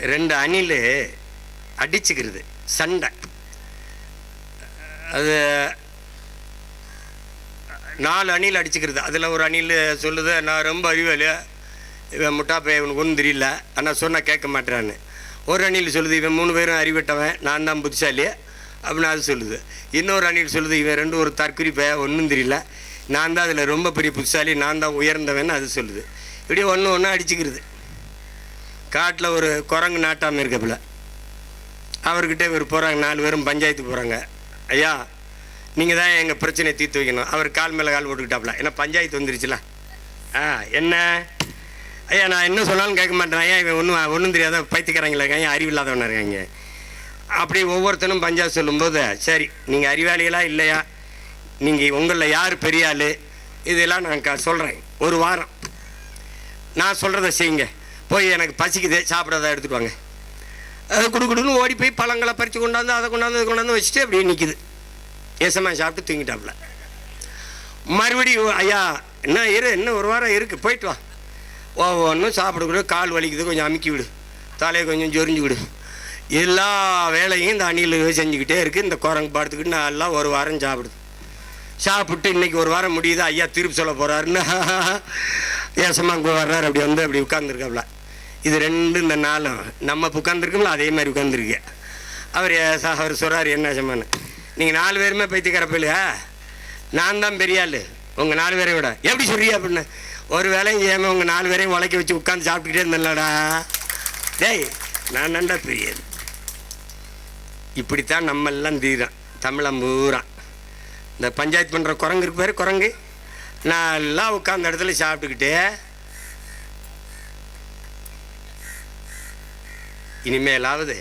ரெண்டு அணில் அடிச்சுக்கிறது சண்டை. அது நாலு அணில் அடிச்சுக்கிறது. அதில் ஒரு அணில் சொல்லுது நான் ரொம்ப அறிவாளி இவன் முட்டாப்பை இவனுக்கு ஒன்றும் தெரியல. ஆனால் சொன்னால் கேட்க மாட்டேறான்னு ஒரு அணில் சொல்லுது இவன் மூணு பேரும் அறிவிட்டவன். நான் தான் புத்திசாலி. அப்படின்னு அது சொல்லுது. இன்னொரு அணில் சொல்லுது இவன் ரெண்டும் ஒரு தற்குறிப்பை ஒன்றும் தெரியல. நான் தான் அதில் ரொம்ப பெரிய புத்திசாலி. நான் தான் உயர்ந்தவன். அது சொல்லுது. இப்படியே ஒன்று ஒன்று அடிச்சுக்கிறது. காட்டில் ஒரு குரங்கு நாட்டாமல் இருக்கப்பில் அவர்கிட்ட இவர் போகிறாங்க நாலு பேரும் பஞ்சாயத்து போகிறாங்க ஐயா நீங்கள் தான் எங்கள் பிரச்சனையை தீர்த்து வைக்கணும். அவர் கால் மேலே கால் போட்டுக்கிட்டாப்ல. ஏன்னா பஞ்சாயத்து வந்துருச்சுல? ஆ என்ன? ஐயா நான் என்ன சொன்னாலும் கேட்க மாட்டேன். ஐயா இவன் ஒன்றும் ஒன்றும் தெரியாத பைத்தியக்காரங்களா இருக்காங்க அறிவில்லாதவனா இருக்காங்க. அப்படி ஒவ்வொருத்தனும் பஞ்சாயத்து சொல்லும்போது சரி நீங்கள் அறிவாளிகளா இல்லையா? நீங்கள் உங்களில் யார் பெரிய ஆள்? இதெல்லாம் நான் க சொல்கிறேன் ஒரு வாரம். நான் சொல்கிறத செய்யுங்க. போய் எனக்கு பசிக்குது சாப்பிட்றதா எடுத்துட்டு வாங்க. அது குடு குடுன்னு ஓடி போய் பழங்களை பறித்து கொண்டாந்து அதை கொண்டாந்து அதை கொண்டாந்து வச்சுட்டு அப்படியே நிற்கிது ஏசமா சாப்பிட்டு தூங்கிட்டாப்புல. மறுபடியும் ஐயா என்ன இரு இன்னும் ஒரு வாரம் இருக்குது போயிட்டு வா. ஒவ்வொன்றும் சாப்பிடக்கூட கால் வலிக்குது கொஞ்சம் அமுக்கி விடு. தலையை கொஞ்சம் ஜொரிஞ்சு விடு. எல்லா வேலையும் இந்த அணில் செஞ்சுக்கிட்டே இருக்குது இந்த குரங்கு படுத்துக்கிட்டு நல்லா ஒரு வாரம் சாப்பிடுது. சாப்பிட்டு இன்றைக்கி ஒரு வாரம் முடியுது ஐயா திருப்பி சொல்ல போகிறாருன்னு ஏசமாக அங்கே வர்றாரு அப்படி வந்து அப்படி உட்காந்துருக்காப்புல இது ரெண்டு இந்த நாளும் நம்ம உட்காந்துருக்கோம்ல அதே மாதிரி உட்காந்துருக்கு அவர் ஏசா அவர் சொல்கிறார் என்ன சமான்னு நீங்கள் நாலு பேருமே பைத்தியக்கார போயிலையா நான் தான் பெரிய ஆள். உங்கள் நாலு பேரையும் விட. எப்படி சொல்றியா அப்படின்னு. ஒரு வேலையும் செய்யாமல் உங்கள் நாலு பேரையும் உழைக்க வச்சு உட்காந்து சாப்பிட்டுக்கிட்டே இருந்தேன்லடா. டேய் நான் நண்டா பெரிய இப்படித்தான் நம்ம எல்லாம் தீரம் தமிழம் பூரா. இந்த பஞ்சாயத்து பண்ணுற குரங்கு இருக்கு பேர் குரங்கு. நல்லா உட்காந்த இடத்துல சாப்பிட்டுக்கிட்டே இனிமேலாவது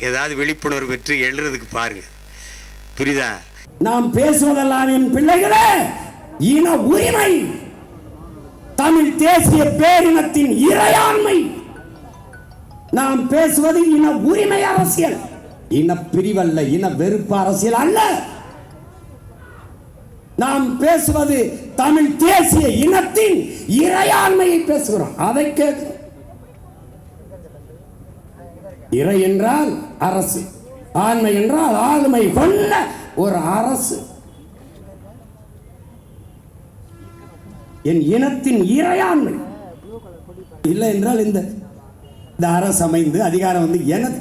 ஏதாவது விழிப்புணர்வு பெற்று எழுறதுக்கு பாருங்க. புரியுதா? நாம் பேசுவதெல்லாம் என் பிள்ளைகளே இன உரிமை. தமிழ் தேசிய பேரினத்தின் இறையாண்மை. நாம் பேசுவது இன உரிமை அரசியல். இன பிரிவல்ல இன வெறுப்பு அரசியல் அல்ல. நாம் பேசுவது தமிழ் தேசிய இனத்தின் இறையாண்மையை பேசுகிறோம். அதை கேட்கிறோம். இறை என்றால் அரசு ஆண்மை என்றால் ஆளுமை கொண்ட ஒரு அரசு. என் இனத்தின் இறையாண்மை. இல்லை என்றால் இந்த இந்த அரசு அமைந்து அதிகாரம் வந்து எனது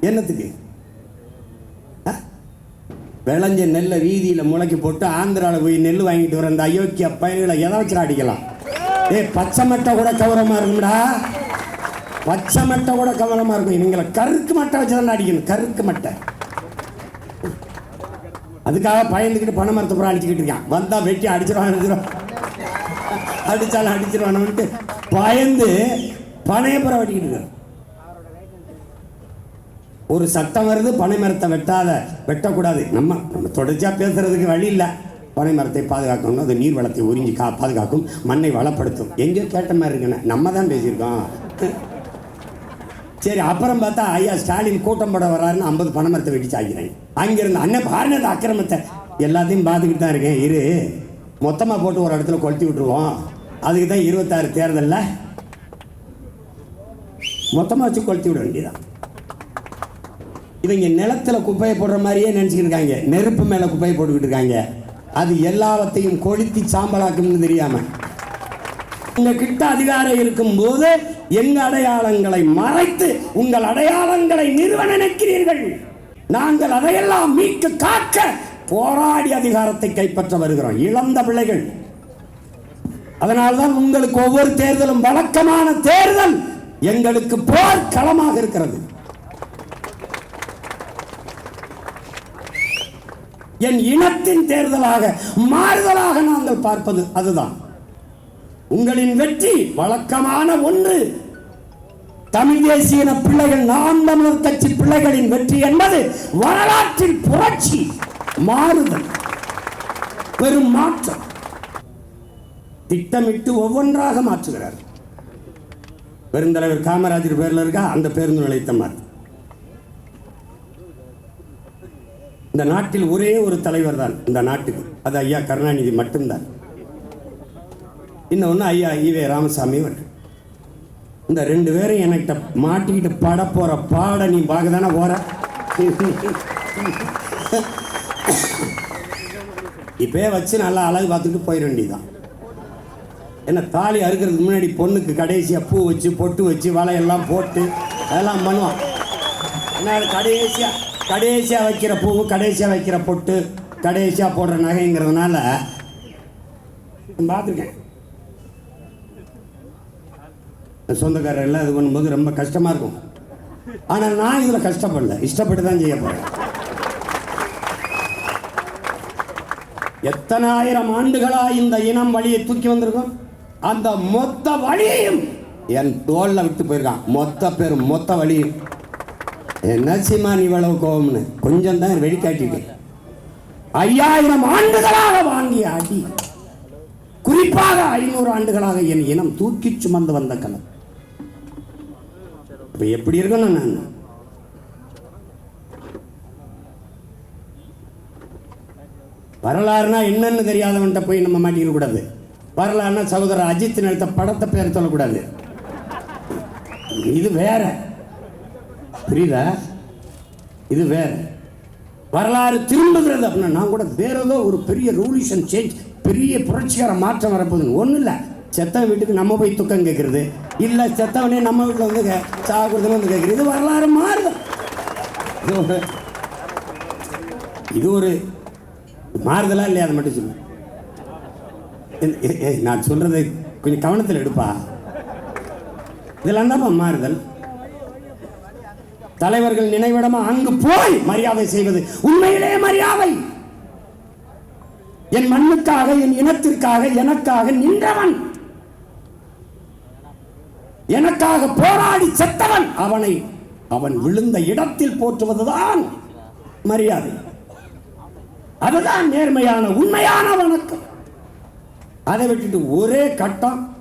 என்னத்துக்கு? ஆ? விளைஞ்ச நெல்லை வீதியில் முளைக்கி போட்டு ஆந்திராவில் போய் நெல் வாங்கிட்டு வர அந்த அயோக்கிய பயிர்களை எதை வச்சு அடிக்கலாம்? ஏ பச்சை மட்டை கூட கௌரவமா இருக்கும்டா. பச்சை மட்டை கூட கவனமா இருக்கும். நீங்களை கருக்கு மட்டை வச்சு தான் அடிக்கணும். கருக்கு மட்டை. அதுக்காக பயந்துக்கிட்டு பண மரத்தை பூரா அடிச்சுக்கிட்டு இருக்கான். வந்தால் வெட்டி அடிச்சிருவான் அடிச்சிருவான். அடிச்சாலும் அடிச்சிருவானுட்டு பயந்து பனைய பூரா வெட்டிக்கிட்டு இருக்கான் ஒரு சட்டம் வருது பனை மரத்தை வெட்டாத வெட்டக்கூடாது. நம்ம நம்ம தொடர்ச்சியா பேசுறதுக்கு வழி இல்லை. பனை மரத்தை பாதுகாக்கணும் அது நீர் வளத்தை உறிஞ்சி கா பாதுகாக்கும் மண்ணை வளப்படுத்தும். எங்கேயோ கேட்ட மாதிரி இருக்குன்னு நம்ம தான் பேசியிருக்கோம். சரி அப்புறம் பார்த்தா ஐயா ஸ்டாலின் கூட்டம் போட வர்றாருன்னு ஐம்பது பணமரத்தை மரத்தை வெட்டி சாய்க்கிறேன். அங்கிருந்து அண்ணன் பாருங்க அந்த அக்கிரமத்தை எல்லாத்தையும் பார்த்துக்கிட்டு தான் இருக்கேன். இரு மொத்தமாக போட்டு ஒரு இடத்துல கொளுத்தி விட்டுருவோம். அதுக்கு தான் இருபத்தாறு தேர்தலில். மொத்தமாக வச்சு கொளுத்தி விட வேண்டியதான் இவங்க நிலத்துல குப்பையை போடுற மாதிரியே நினச்சிக்கிட்டு இருக்காங்க. நெருப்பு மேலே குப்பையை போட்டுக்கிட்டு இருக்காங்க. அது எல்லாவற்றையும் கொளுத்தி சாம்பலாக்கும்னு தெரியாமல் உங்க கிட்ட அதிகாரம் இருக்கும் போது எங்க அடையாளங்களை மறைத்து உங்கள் அடையாளங்களை நிறுவ நினைக்கிறீர்கள் நாங்கள் அதையெல்லாம் மீட்டு காக்க போராடி அதிகாரத்தை கைப்பற்ற வருகிறோம். இழந்த பிள்ளைகள். அதனால்தான் உங்களுக்கு ஒவ்வொரு தேர்தலும் வழக்கமான தேர்தல் எங்களுக்கு போர் களமாக இருக்கிறது. என் இனத்தின் தேர்தலாக மாறுதலாக நாங்கள் பார்ப்பது அதுதான். உங்களின் வெற்றி வழக்கமான ஒன்று. தமிழ் தேசிய பிள்ளைகள் நாம் தமிழர் கட்சி பிள்ளைகளின் வெற்றி என்பது வரலாற்றில் புரட்சி மாறுதல் பெரும் மாற்றம். திட்டமிட்டு ஒவ்வொன்றாக மாற்றுகிறார். பெருந்தலைவர் காமராஜர் பேரில் இருக்கா? அந்த பேருந்து நிலையத்தை மாற்று இந்த நாட்டில் ஒரே ஒரு தலைவர் தான் இந்த நாட்டுக்கு. அது ஐயா கருணாநிதி மட்டும்தான். இன்னொன்று ஐயா ஈவே ராமசாமி இந்த ரெண்டு பேரும் என்கிட்ட மாட்டிக்கிட்டு பட போகிற பாட நீ பார்க்க தானே போகிற இப்பயே வச்சு நல்லா அழகு பார்த்துட்டு போயிட வேண்டியதான் என்ன தாலி அறுக்கிறதுக்கு முன்னாடி பொண்ணுக்கு கடைசியாக பூ வச்சு பொட்டு வச்சு வலையெல்லாம் போட்டு அதெல்லாம் பண்ணுவான். என்ன கடைசியாக கடைசியாக வைக்கிற பூ கடைசியாக வைக்கிற பொட்டு கடைசியாக போடுற நகைங்கிறதுனால பார்த்துருக்கேன். சொந்தக்காரர் எல்லாம் இது பண்ணும்போது ரொம்ப கஷ்டமாக இருக்கும். ஆனால் நான் இதில் கஷ்டப்படல. இஷ்டப்பட்டு தான் செய்ய போகிறேன் எத்தனாயிரம் ஆண்டுகளா இந்த இனம் வழியை தூக்கி வந்திருக்கும்? அந்த மொத்த வழியையும் என் தோல்ல விட்டு போயிருக்கான். மொத்த பேர் மொத்த வழியும் என்ன சீமான் இவ்வளவு கோபம்னு கொஞ்சம் தான் வெளிக்காட்டிட்டேன் ஐயாயிரம் ஆண்டுகளாக வாங்கிய அடி. குறிப்பாக ஐநூறு ஆண்டுகளாக என் இனம் தூக்கி சுமந்து வந்த கணக்கு இப்போ எப்படி இருக்கணும் நான்? வரலாறுனா என்னன்னு தெரியாதவன்கிட்ட போய் நம்ம மாட்டிக்கூடாது வரலாறுனா சகோதரர் அஜித் நடித்த படத்தை பேர் சொல்லக்கூடாது. இது வேற. புரியுதா? இது வேற. வரலாறு திரும்புகிறது அப்படின்னா நான் கூட வேற ஏதோ ஒரு பெரிய ரூலிஷன் சேஞ்ச் பெரிய புரட்சிகர மாற்றம் வரப்போகுதுன்னு ஒன்றும் இல்லை செத்தவன் வீட்டுக்கு நம்ம போய் துக்கம் கேட்கறது இல்லை செத்தவனே நம்ம வீட்டில் வந்து கே- வந்து கேட்குறது இது வரலாறு மாறுது. இது ஒரு மாறுதலாக மாறுதலா இல்லையா? அதை மட்டும் சொல்லுவேன் ஏ- நான் சொல்றது கொஞ்சம் கவனத்தில் எடுப்பா. இதெல்லாம் தான் மாறுதல். தலைவர்கள் நினைவிடமா அங்கு போய் மரியாதை செய்வது. உண்மையிலே மரியாதை. என் மண்ணுக்காக என் இனத்திற்காக எனக்காக நின்றவன். எனக்காக போராடி செத்தவன் அவனை அவன் விழுந்த இடத்தில் போற்றுவதுதான் மரியாதை. அதுதான் நேர்மையான உண்மையான வணக்கம். அதை விட்டுட்டு ஒரே கட்டம்.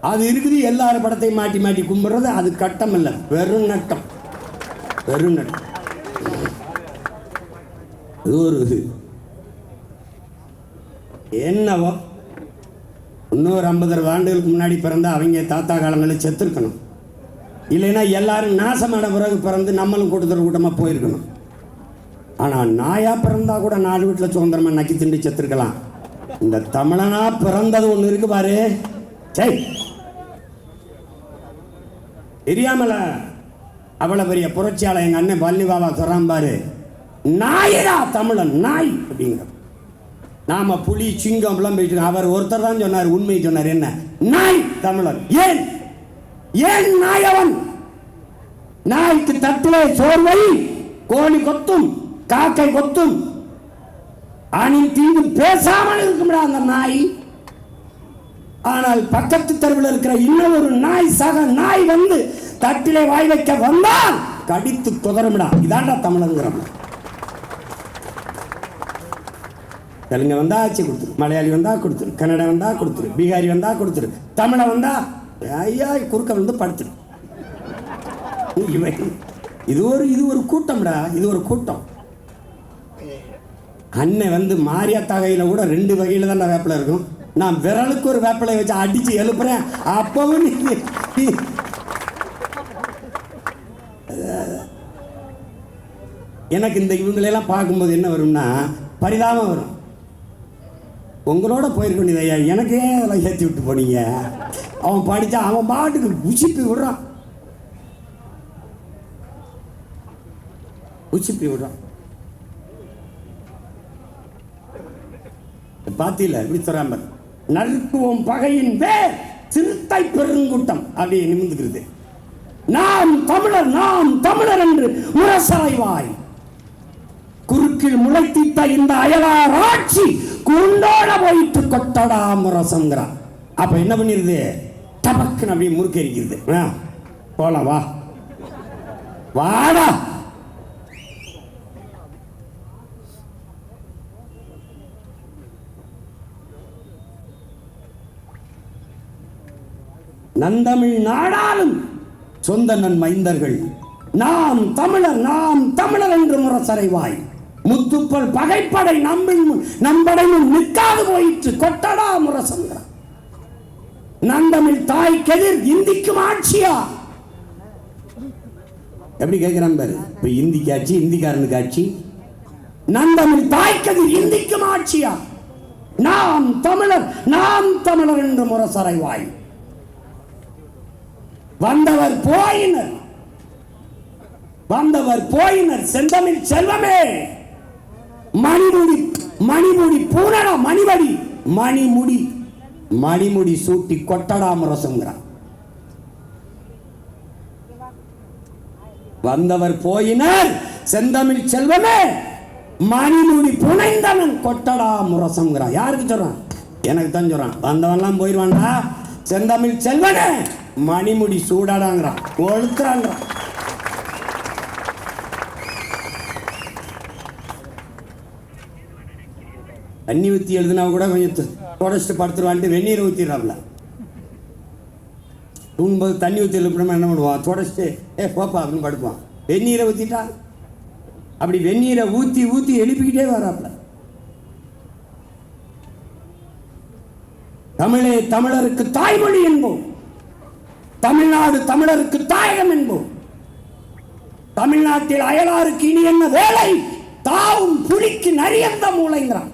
அது இருக்குது எல்லாரும் படத்தை மாட்டி மாட்டி கும்பிடுறது அது கட்டம் இல்லை வெறும் நட்டம். வெறும் நட்டம். இது ஒரு என்னவோ? இன்னொரு ஐம்பது அறுபது ஆண்டுகளுக்கு முன்னாடி பிறந்த அவங்க தாத்தா காலங்களில் செத்துருக்கணும். இல்லைன்னா எல்லாரும் நாசமான பிறகு பிறந்து நம்மளும் கூட்டத்தொரு கூட்டமாக போயிருக்கணும். ஆனால் நாயா பிறந்தா கூட நாலு வீட்டில் சுதந்திரமாக நக்கி திண்டு செத்துருக்கலாம். இந்த தமிழனா பிறந்தது ஒன்று இருக்கு பாரு. சரி தெரியாமல அவ்வளோ பெரிய புரட்சியாளர் எங்கள் அண்ணன் பள்ளி பாபா சொல்கிறான் பாரு. நாயடா தமிழன் நாய் அப்படிங்கிற நாம புலி சிங்கம் எல்லாம் போயிட்டு அவர் ஒருத்தர் தான் சொன்னார் உண்மை சொன்னார். என்ன? நாய் தமிழன் ஏன்? ஏன் நாயவன் நாய்க்கு தட்டிலே சோர்வை கோழி கொத்தும் காக்கை கொத்தும் அணில் தீங்கு பேசாமல் இருக்கும்டா அந்த நாய். ஆனால் பக்கத்து தெருவில் இருக்கிற இன்னொரு நாய் சக நாய் வந்து தட்டிலே வாய் வைக்க வந்தால் கடித்து குதறும்டா. இதான்டா தமிழங்கிறோம் தெலுங்கு வந்தா ஆட்சி கொடுத்துரு மலையாளி வந்தா கொடுத்துரு கன்னடா வந்தா கொடுத்துரு பீகாரி வந்தா கொடுத்துரு தமிழ வந்தா ஐயா குறுக்க வந்து படுத்துரு. இவன் இது ஒரு இது ஒரு கூட்டம்டா இது ஒரு கூட்டம். அண்ணன் வந்து மாரியா தகையில் கூட ரெண்டு வகையில தான் வேப்பில இருக்கும். நான் விரலுக்கு ஒரு வேப்பிலை வச்சு அடிச்சு எழுப்புறேன். அப்பவும் நீ- எனக்கு இந்த இவங்களெல்லாம் பார்க்கும்போது என்ன வரும்னா பரிதாபம் வரும். உங்களோட போயிருக்கணும் எனக்கே ஐயா. எனக்கு ஏன் அதெல்லாம் ஏற்றி விட்டு போனீங்க. அவன் படித்தா அவன் பாட்டுக்கு உச்சிப்பி விடுறான். உச்சிப்பி விடுறான். பாத்தியில இப்படி சொல்றாம நறுக்குவோம் பகையின் வேர் சிறுத்தை பெருங்கூட்டம் அப்படியே நிமிந்துக்கிறது. நாம் தமிழர் நாம் தமிழர் என்று உரசாய்வாய் கீழ் முளைத்திட்ட இந்த அயலார் ஆட்சி குண்டோட போயிட்டு கொட்டடா முரசங்கிறான் அப்ப என்ன பண்ணிருது? டபக்குன்னு அப்படியே முறுக்கரிக்கிறது. போலாம் வா. வாடா. நந்தமிழ் நாடாலும் சொந்த நன் மைந்தர்கள். நாம் தமிழர் நாம் தமிழர் என்று முரசறைவாய். முத்துப்பல் பகைப்படை நம்மின் நம்படையும் நிற்காது போயிற்று. கொட்டடா முரசங்கிறான் நந்தமிழ் தாய் கெதிர் இந்திக்கும் ஆட்சியா? எப்படி கேட்கிறான் பாரு? இப்ப இந்திக்கு ஆட்சி இந்திக்காரனுக்கு ஆட்சி நந்தமிழ் தாய் கதிர் இந்திக்கும் ஆட்சியா? நாம் தமிழர் நாம் தமிழர் என்று முரசரை வாய். வந்தவர் போயினர். வந்தவர் போயினர். செந்தமிழ் செல்வமே. மணிமுடி மணிமுடி பூனடா மணிமடி மணிமுடி மணிமுடி சூட்டி கொட்டடா முரசங்கிறான் வந்தவர் போயினர் செந்தமிழ் செல்வமே. மணிமுடி புனைந்தவன் கொட்டடா முரசங்கிறான் யாருக்கு சொல்றான்? எனக்கு தான் சொல்றான். வந்தவன்லாம் போயிடுவான்டா செந்தமிழ் செல்வனே மணிமுடி சூடாடாங்கிறான். கொளுத்துறாங்கிறான் தண்ணி ஊற்றி எழுதுனா கூட கொஞ்சம் தொடச்சிட்டு படுத்துருவான்ட்டு வெந்நீர் ஊற்றிடுறாப்ல தூங்கும்போது தண்ணி ஊற்றி எழுப்பினோம்னா என்ன பண்ணுவான் தொடச்சிட்டு ஏ போப்பா அப்படின்னு படுப்பான். வெந்நீரை ஊற்றிட்டா அப்படி வெந்நீரை ஊற்றி ஊற்றி எழுப்பிக்கிட்டே வராப்ல. தமிழே தமிழருக்கு தாய்மொழி என்போம். தமிழ்நாடு தமிழருக்கு தாயகம் என்போம். தமிழ்நாட்டில் அயலாருக்கு இனி என்ன வேலை? தாவும் புலிக்கு நரியந்த மூளைங்கிறான்.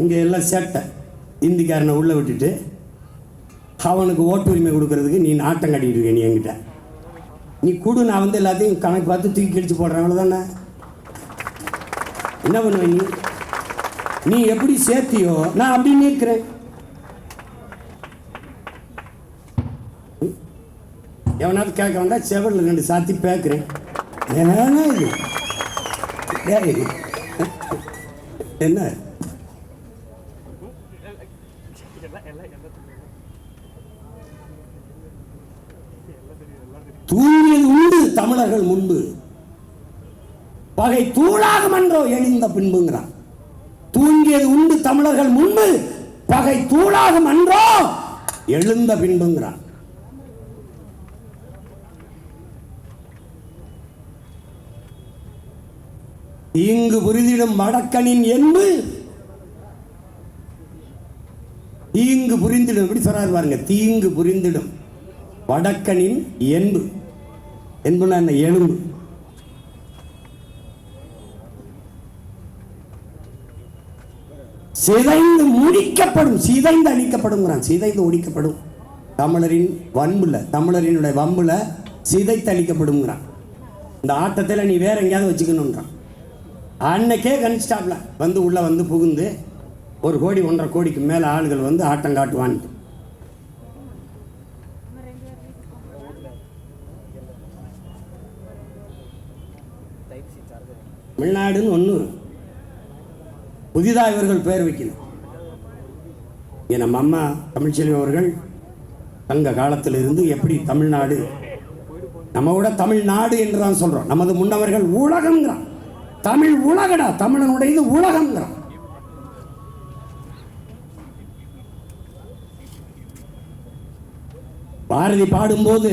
இங்கே எல்லாம் சேட்டை. இந்திக்காரனை உள்ளே விட்டுட்டு அவனுக்கு ஓட்டு உரிமை கொடுக்கறதுக்கு நீ நாட்டம் கட்டிக்கிட்டு இருக்க நீ என்கிட்ட. நீ கொடு நான் வந்து எல்லாத்தையும் கணக்கு பார்த்து தூக்கி கழிச்சு போடுறேன். அவ்வளோதானே என்ன பண்ணுவ நீ? நீ எப்படி சேர்த்தியோ நான் அப்படி நிற்கிறேன் எவனாவது கேட்க வேண்டாம் செவலில் ரெண்டு சாத்தி பேக்குறேன். என்ன இது என்ன தூங்கியது உண்டு முன்பு பகை தூளாக மன்றோ எழுந்த பின்புங்கிறான். தூங்கியது உண்டு தமிழர்கள் முன்பு பகை தூளாக மன்றோ எழுந்த பின்புங்கிறான். இங்கு புரிந்திடும் வடக்கனின் என்பு தீங்கு புரிந்திடும். எப்படி சொல்றாரு பாருங்க தீங்கு புரிந்திடும். வடக்கனின் என்பு என்பன என்ன எலும்பு சிதைந்து முடிக்கப்படும் சிதைந்து அழிக்கப்படும் சிதைந்து ஒடிக்கப்படும். தமிழரின் வன்புல தமிழரினுடைய வம்புல சிதைத்து அழிக்கப்படுங்கிறான். இந்த ஆட்டத்தில் நீ வேற எங்கேயாவது வச்சுக்கணுன்றான் அன்னைக்கே கணிச்சிட்டாப்ல. வந்து உள்ள வந்து புகுந்து ஒரு கோடி ஒன்றரை கோடிக்கு மேலே ஆளுகள் வந்து ஆட்டம் காட்டுவான்ட்டு. தமிழ்நாடுன்னு ஒன்று புதிதாக இவர்கள் பெயர் வைக்கணும். இங்கே நம்ம அம்மா தமிழ்ச்செல்வி அவர்கள் தங்க காலத்தில் இருந்து எப்படி தமிழ்நாடு நம்ம கூட தமிழ்நாடு என்று தான் சொல்றோம். நமது முன்னவர்கள் உலகம்ங்கிறான். தமிழ் உலகடா தமிழனுடையது உலகம்ங்கிறான். பாரதி பாடும்போது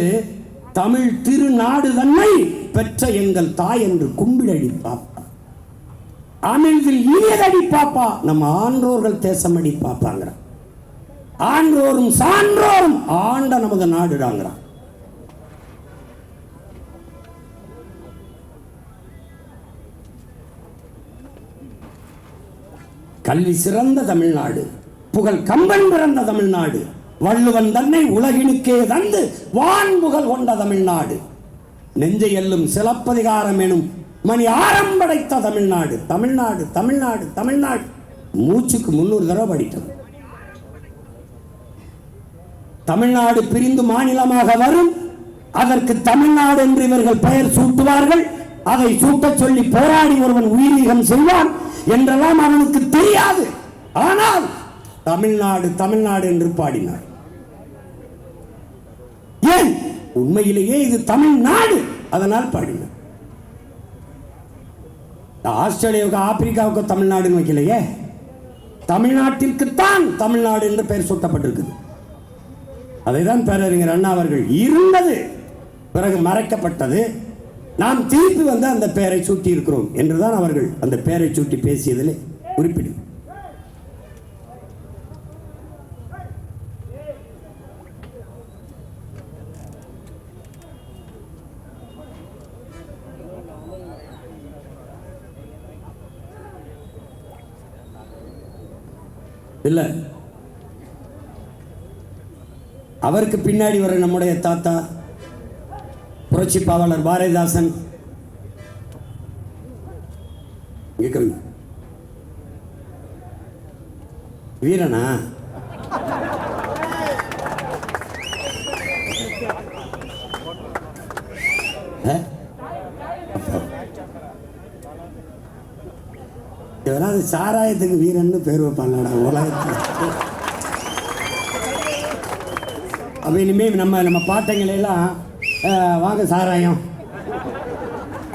தமிழ் திருநாடு தன்னை பெற்ற எங்கள் தாய் என்று கும்பிடடி பாப்பா இனியதடி பாப்பா. நம்ம ஆன்றோர்கள் தேசமடி பாப்பாங்கிறான். ஆன்றோரும் சான்றோரும் ஆண்ட நமது நாடுடாங்கிறான். கல்வி சிறந்த தமிழ்நாடு புகழ் கம்பன் பிறந்த தமிழ்நாடு வள்ளுவன் தன்னை உலகினுக்கே தந்து வான் புகழ் கொண்ட தமிழ்நாடு. நெஞ்சை எல்லும் சிலப்பதிகாரம் எனும் மணி ஆரம்படைத்த தமிழ்நாடு தமிழ்நாடு தமிழ்நாடு தமிழ்நாடு. மூச்சுக்கு முன்னூறு தடவை படித்தோம் தமிழ்நாடு பிரிந்து மாநிலமாக வரும். அதற்கு தமிழ்நாடு என்று இவர்கள் பெயர் சூட்டுவார்கள். அதை சூட்டச் சொல்லி போராடி ஒருவன் உயிரிகம் செய்வான் என்றெல்லாம் அவனுக்கு தெரியாது. ஆனால் தமிழ்நாடு தமிழ்நாடு என்று பாடினார். ஏன்? உண்மையிலேயே இது தமிழ்நாடு. அதனால் பாடினார். ஆஸ்திரேலியாவுக்கு ஆப்பிரிக்காவுக்கு தமிழ்நாடுன்னு வைக்கலையே. தமிழ்நாட்டிற்குத்தான் தமிழ்நாடு என்று பெயர் சூட்டப்பட்டிருக்குது. அதை தான் பேரறிஞர் அண்ணா அவர்கள் இருந்தது பிறகு மறைக்கப்பட்டது. நாம் திருப்பி வந்து அந்த பெயரை சூட்டி இருக்கிறோம் என்றுதான் அவர்கள் அந்த பெயரை சூட்டி பேசியதில் குறிப்பிடும் இல்லை. அவருக்கு பின்னாடி வர நம்முடைய தாத்தா புரட்சி பாவலர் பாரதிதாசன். வீரனா ஆ? அப்போ. இதெல்லாம் அது சாராயத்துக்கு வீரன்னு பேர் வைப்பாங்கடா உலகத்தில். அப்போ இனிமேல் நம்ம நம்ம பாட்டங்களையெல்லாம் வாங்க சாராயம்.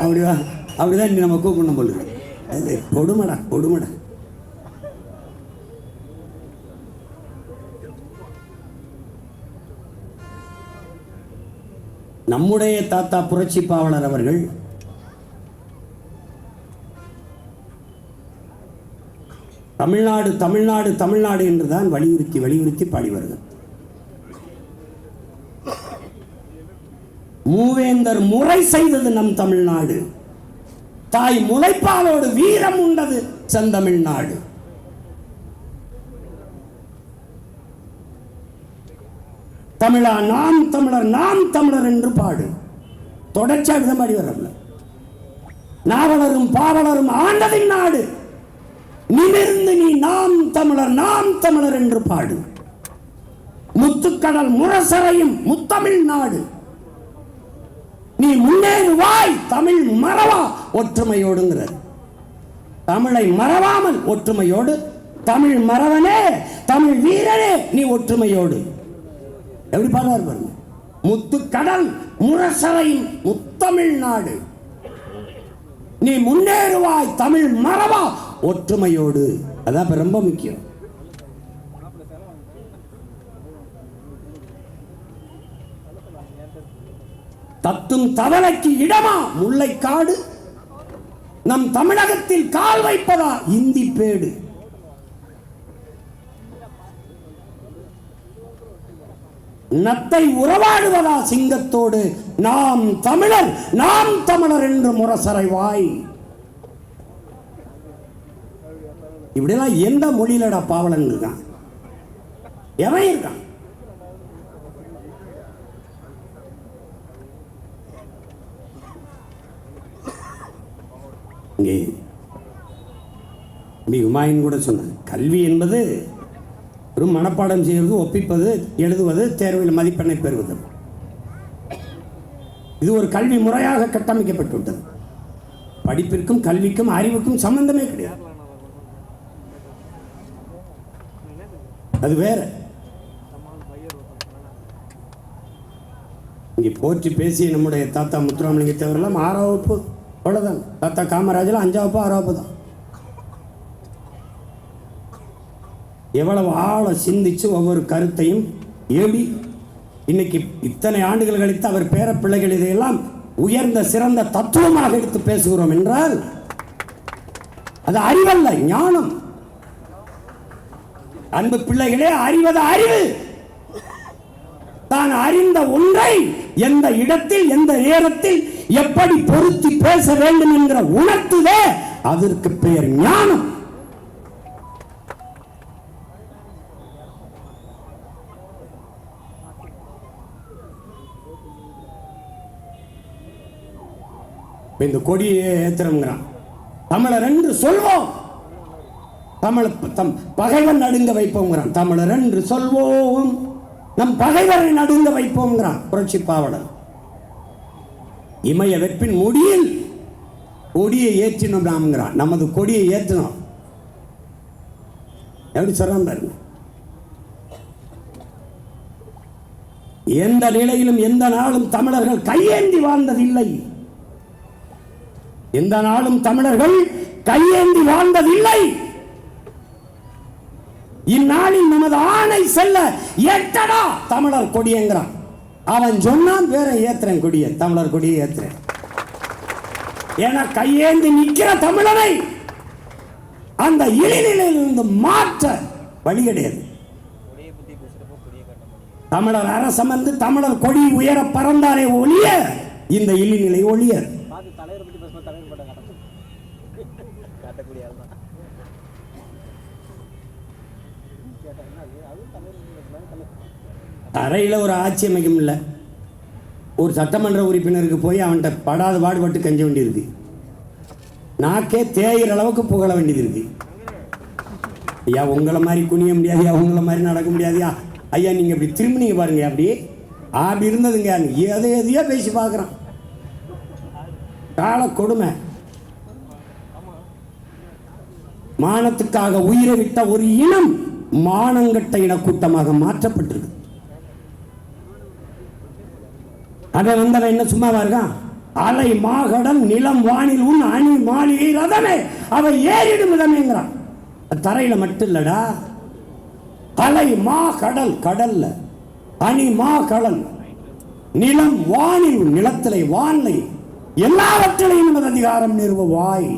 அப்படிவா? அப்படிதான் நம்ம கூப்பிடணும் பொழுது அது கொடுமடா கொடுமடா. நம்முடைய தாத்தா புரட்சி பாவலர் அவர்கள் தமிழ்நாடு தமிழ்நாடு தமிழ்நாடு என்று தான் வலியுறுத்தி வலியுறுத்தி பாடி வருகிறது. மூவேந்தர் முறை செய்தது நம் தமிழ்நாடு. தாய் முளைப்பாலோடு வீரம் உண்டது செந்தமிழ்நாடு. தமிழா நாம் தமிழர் நாம் தமிழர் என்று பாடு. தொடர்ச்சியாக பாடி வரல நாவலரும் பாவலரும் ஆண்டதின் நாடு. நிமிர்ந்து நீ நாம் தமிழர் நாம் தமிழர் என்று பாடு. முத்துக்கடல் முரசறையும் முத்தமிழ் நாடு. நீ முன்னேறுவாய் தமிழ் மறவா ஒற்றுமையோடுங்கிறார். தமிழை மறவாமல் ஒற்றுமையோடு தமிழ் மறவனே தமிழ் வீரனே நீ ஒற்றுமையோடு. எப்படி பாடுவார் பாருங்க. முத்துக்கடல் முரசறையும் முத்தமிழ் நாடு. நீ முன்னேறுவாய் தமிழ் மறவா ஒற்றுமையோடு. அதான் இப்ப ரொம்ப முக்கியம். தத்தும் தவளைக்கு இடமா முல்லைக்காடு. நம் தமிழகத்தில் கால் வைப்பதா இந்தி பேடு. நத்தை உறவாடுவதா சிங்கத்தோடு. நாம் தமிழர் நாம் தமிழர் என்று முரசறைவாய் வாய் இப்படிலாம் எந்த மொழியிலடா பாவலன் இருக்கான்? எவன் இருக்கான்? இங்கே பி உமாயின் கூட சொன்னார் கல்வி என்பது ஒரு மனப்பாடம் செய்வது ஒப்பிப்பது எழுதுவது தேர்வில் மதிப்பெண்ணை பெறுவது. இது ஒரு கல்வி முறையாக கட்டமைக்கப்பட்டுவிட்டது. படிப்பிற்கும் கல்விக்கும் அறிவுக்கும் சம்பந்தமே கிடையாது. அது வேற. இங்கே போற்றி பேசிய நம்முடைய தாத்தா முத்துராமலிங்க தேவரெல்லாம் ஆறாம் வகுப்பு. அவ்வளோதான் தாத்தா காமராஜெல்லாம் அஞ்சாம் வகுப்பு ஆறாம் வகுப்பு தான். எவ்வளவு ஆழ சிந்திச்சு ஒவ்வொரு கருத்தையும் ஏடி இன்னைக்கு இத்தனை ஆண்டுகள் கழித்து அவர் பேர பிள்ளைகள் இதையெல்லாம் உயர்ந்த சிறந்த தத்துவமாக எடுத்து பேசுகிறோம் என்றால் அது அறிவல்ல ஞானம். அன்பு பிள்ளைகளே அறிவது அறிவு. தான் அறிந்த ஒன்றை எந்த இடத்தில் எந்த நேரத்தில் எப்படி பொருத்தி பேச வேண்டும் என்கிற உணர்த்துதே அதற்கு பெயர் ஞானம். இந்த கொடியை ஏத்துறோங்கிறான் தமிழர் என்று சொல்வோம். தமிழ் தம் பகைவன் நடுங்க வைப்போங்கிறான். தமிழர் என்று சொல்வோம். நம் பகைவரை நடுங்க வைப்போங்கிறான். புரட்சி பாவலர். இமய வெப்பின் முடியில் கொடியை ஏற்றினோம் நாம்ங்கிறான் நமது கொடியை ஏற்றினோம். எப்படி சொல்றான் பாருங்க. எந்த நிலையிலும் எந்த நாளும் தமிழர்கள் கையேந்தி வாழ்ந்ததில்லை. எந்த நாளும் தமிழர்கள் கையேந்தி வாழ்ந்ததில்லை. இந்நாளில் நமது ஆணை செல்ல எட்டடா தமிழர் கொடியங்கிறான். அவன் சொன்னான் வேற ஏத்துறேன் கொடிய தமிழர் கொடியை ஏத்துறேன். ஏன்னா கையேந்தி நிக்கிற தமிழனை அந்த இழிநிலையிலிருந்து மாற்ற வழி கிடையாது தமிழர் அரசமர்ந்து தமிழர் கொடி உயர பறந்தாரே ஒழிய இந்த இழிநிலை ஒழியர் தலைவர் பற்றி பேசும்போது தலைவர் போட்ட காட்ட காட்டக்கூடிய ஆள் தான் அறையில் ஒரு ஆட்சி அமைக்க முடியல ஒரு சட்டமன்ற உறுப்பினருக்கு போய் அவன்கிட்ட படாத பாடுபட்டு கஞ்ச வேண்டியிருக்கு. நாக்கே தேயிற அளவுக்கு புகழ வேண்டியது இருக்கு ஐயா உங்களை மாதிரி குனிய முடியாதுயா? உங்களை மாதிரி நடக்க முடியாதுயா? ஐயா நீங்கள் இப்படி திரும்பினீங்க பாருங்க அப்படி. அப்படி இருந்ததுங்க. எதை எதையோ பேசி பார்க்குறான். கால கொடுமை. மானத்துக்காக உயிரை விட்ட ஒரு இனம் மானங்கட்ட இனக்கூட்டமாக மாற்றப்பட்டிருக்கு. அவன் வந்தவன் என்ன சும்மாவா இருக்கான்? அலை மாகடம் நிலம் வானில் உன் அணி மாளிகை ரதமே அவன் ஏறிடும் விதமேங்கிறான் தரையில மட்டும் இல்லடா. அலை மா கடல் கடல்ல அணி மா கடல் நிலம் வானில் நிலத்திலே வானிலை எல்லாவற்றிலையும் அதிகாரம் நிறுவ வாய்